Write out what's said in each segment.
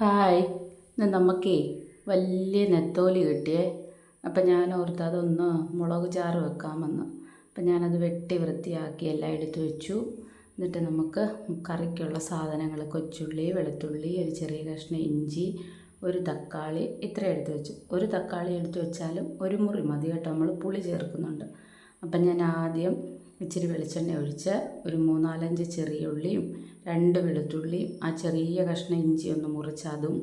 Hi. ഇന്ന് നമുക്കേ വലിയ നെത്തോലി കിട്ടിയേ. അപ്പം ഞാൻ ഓർത്ത് അതൊന്ന് മുളക് ചാറ് വെക്കാമെന്ന് അപ്പം ഞാനത് വെട്ടി വൃത്തിയാക്കി എല്ലാം എടുത്തു വെച്ചു. എന്നിട്ട് നമുക്ക് കറിക്കുള്ള സാധനങ്ങൾ കൊച്ചുള്ളി വെളുത്തുള്ളി ഒരു ചെറിയ കഷ്ണം ഇഞ്ചി ഒരു തക്കാളി ഇത്ര എടുത്ത് വെച്ചു. ഒരു തക്കാളി എടുത്ത് വെച്ചാലും ഒരു മുറി മതി കേട്ടോ. നമ്മൾ പുളി ചേർക്കുന്നുണ്ട്. അപ്പം ഞാൻ ആദ്യം ഇച്ചിരി വെളിച്ചെണ്ണ ഒഴിച്ച് ഒരു മൂന്നാലഞ്ച് ചെറിയ ഉള്ളിയും രണ്ട് വെളുത്തുള്ളിയും ആ ചെറിയ കഷ്ണം ഇഞ്ചി ഒന്ന് മുറിച്ച് അതും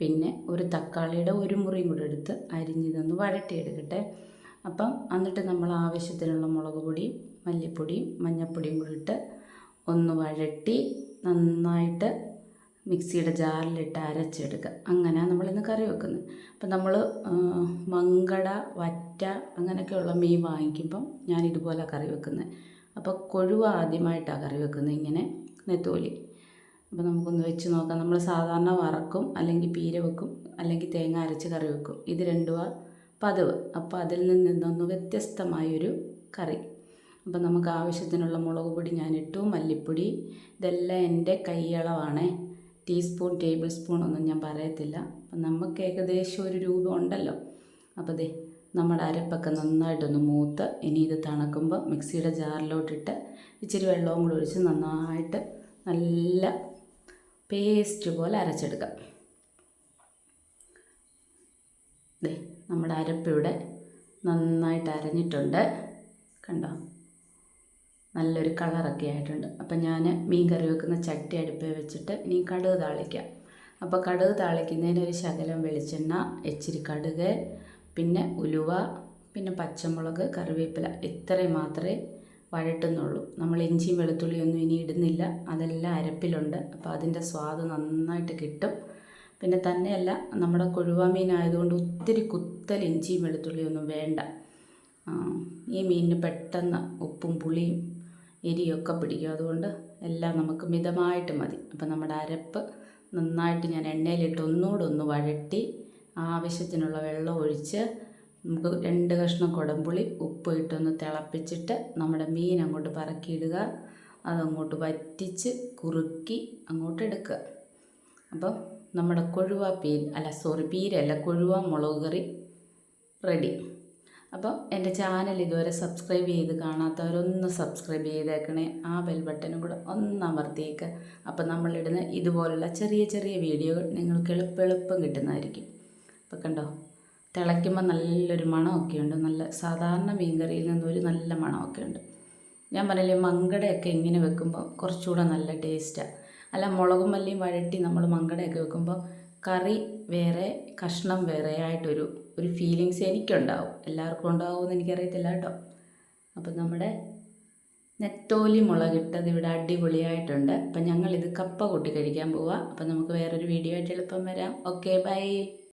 പിന്നെ ഒരു തക്കാളിയുടെ ഒരു മുറിയും കൂടെ എടുത്ത് അരിഞ്ഞിതൊന്ന് വഴട്ടിയെടുക്കട്ടെ അപ്പം എന്നിട്ട് നമ്മൾ ആവശ്യത്തിനുള്ള മുളക് പൊടിയും മല്ലിപ്പൊടിയും മഞ്ഞൾപ്പൊടിയും കൂടി ഇട്ട് ഒന്ന് വഴട്ടി നന്നായിട്ട് മിക്സിയുടെ ജാറിലിട്ട് അരച്ചെടുക്കുക. അങ്ങനെയാണ് നമ്മളിന്ന് കറി വെക്കുന്നത്. അപ്പം നമ്മൾ മങ്കട വറ്റ അങ്ങനെയൊക്കെയുള്ള മീൻ വാങ്ങിക്കുമ്പം ഞാൻ ഇതുപോലെ കറി വെക്കുന്നത് അപ്പോൾ കൊഴുവ ആദ്യമായിട്ടാണ് കറി വെക്കുന്നത് ഇങ്ങനെ നെത്തോലി. അപ്പോൾ നമുക്കൊന്ന് വെച്ച് നോക്കാം. നമ്മൾ സാധാരണ വറക്കും അല്ലെങ്കിൽ പീര വെക്കും അല്ലെങ്കിൽ തേങ്ങ അരച്ച് കറി വെക്കും. ഇത് രണ്ടുമാണ് പതിവ്. അപ്പോൾ അതിൽ നിന്നൊന്ന് വ്യത്യസ്തമായൊരു കറി. അപ്പം നമുക്ക് ആവശ്യത്തിനുള്ള മുളക് പൊടി ഞാനിട്ടു മല്ലിപ്പൊടി. ഇതെല്ലാം എന്റെ കൈയളവാണേ. ടീസ്പൂൺ ടേബിൾ സ്പൂൺ ഒന്നും ഞാൻ പറയത്തില്ല. അപ്പം നമുക്ക് ഏകദേശം ഒരു രൂപ ഉണ്ടല്ലോ. അപ്പോൾ ദേ നമ്മുടെ അരപ്പൊക്കെ നന്നായിട്ടൊന്ന് മൂത്ത് ഇനി ഇത് തണുക്കുമ്പോൾ മിക്സിയുടെ ജാറിലോട്ടിട്ട് ഇച്ചിരി വെള്ളവും കൂടി ഒഴിച്ച് നന്നായിട്ട് നല്ല പേസ്റ്റ് പോലെ അരച്ചെടുക്കാം. ദേ നമ്മുടെ അരപ്പിവിടെ നന്നായിട്ട് അരഞ്ഞിട്ടുണ്ട്. കണ്ടോ? നല്ലൊരു കളറൊക്കെ ആയിട്ടുണ്ട്. അപ്പം ഞാൻ മീൻ കറി വെക്കുന്ന ചട്ടി അടുപ്പിൽ വെച്ചിട്ട് ഇനി കടുക് താളിക്കാം. അപ്പോൾ കടുക് താളിക്കുന്നതിന് ഒരു ശകലം വെളിച്ചെണ്ണ ഇച്ചിരി കടുക് പിന്നെ ഉലുവ പിന്നെ പച്ചമുളക് കറിവേപ്പില ഇത്രയും മാത്രമേ വഴട്ടുന്നുള്ളൂ നമ്മൾ ഇഞ്ചിയും വെളുത്തുള്ളിയൊന്നും ഇനി ഇടുന്നില്ല. അതെല്ലാം അരപ്പിലുണ്ട്. അപ്പോൾ അതിന്റെ സ്വാദ് നന്നായിട്ട് കിട്ടും. പിന്നെ തന്നെയല്ല നമ്മുടെ കൊഴുവ മീനായതുകൊണ്ട് ഒത്തിരി കുത്തൽ ഇഞ്ചിയും വെളുത്തുള്ളിയൊന്നും വേണ്ട. ഈ മീനിന് പെട്ടെന്ന് ഉപ്പും പുളിയും എരിയൊക്കെ പിടിക്കും. അതുകൊണ്ട് എല്ലാം നമുക്ക് മിതമായിട്ട് മതി. അപ്പം നമ്മുടെ അരപ്പ് നന്നായിട്ട് ഞാൻ എണ്ണയിലിട്ട് ഒന്നുകൂടെ ഒന്ന് വഴട്ടി ആവശ്യത്തിനുള്ള വെള്ളം ഒഴിച്ച് നമുക്ക് രണ്ട് കഷ്ണം കുടംപുളി ഉപ്പ് ഇട്ടൊന്ന് തിളപ്പിച്ചിട്ട് നമ്മുടെ മീൻ അങ്ങോട്ട് പറക്കിയിടുക. അതങ്ങോട്ട് വറ്റിച്ച് കുറുക്കി അങ്ങോട്ട് എടുക്കുക. അപ്പം നമ്മുടെ കൊഴുവ പീൽ അല്ല സോറി പീരല്ല കൊഴുവ മുളക് കറി റെഡി. അപ്പോൾ എന്റെ ചാനൽ ഇതുവരെ സബ്സ്ക്രൈബ് ചെയ്ത് കാണാത്തവരൊന്ന് സബ്സ്ക്രൈബ് ചെയ്തേക്കണേ. ആ ബെൽ ബട്ടനും കൂടെ ഒന്ന് അമർത്തിയേക്ക്. അപ്പോൾ നമ്മളിടുന്ന ഇതുപോലുള്ള ചെറിയ ചെറിയ വീഡിയോകൾ നിങ്ങൾക്ക് എളുപ്പം കിട്ടുന്നതായിരിക്കും. അപ്പോൾ കണ്ടോ? തിളയ്ക്കുമ്പോൾ നല്ലൊരു മണമൊക്കെ ഉണ്ട്. നല്ല സാധാരണ മീൻകറിയിൽ നിന്ന് ഒരു നല്ല മണമൊക്കെ ഉണ്ട്. ഞാൻ പറഞ്ഞില്ലേ മങ്കടയൊക്കെ ഇങ്ങനെ വെക്കുമ്പോൾ കുറച്ചുകൂടെ നല്ല ടേസ്റ്റാണ് അല്ല മുളകും മല്ലിയും വഴട്ടി നമ്മൾ മങ്കടയൊക്കെ വെക്കുമ്പോൾ കറി വേറെ കഷ്ണം വേറെ ആയിട്ടൊരു ഒരു ഫീലിങ്സ് എനിക്കുണ്ടാവും. എല്ലാവർക്കും ഉണ്ടാവുമെന്ന് എനിക്കറിയത്തില്ല കേട്ടോ. അപ്പം നമ്മുടെ നെത്തോലി മുളകിട്ടത് ഇവിടെ അടിപൊളിയായിട്ടുണ്ട്. അപ്പം ഞങ്ങളിത് കപ്പ കൂട്ടി കഴിക്കാൻ പോവാം. അപ്പം നമുക്ക് വേറൊരു വീഡിയോ ആയിട്ട് എളുപ്പം വരാം. Okay bye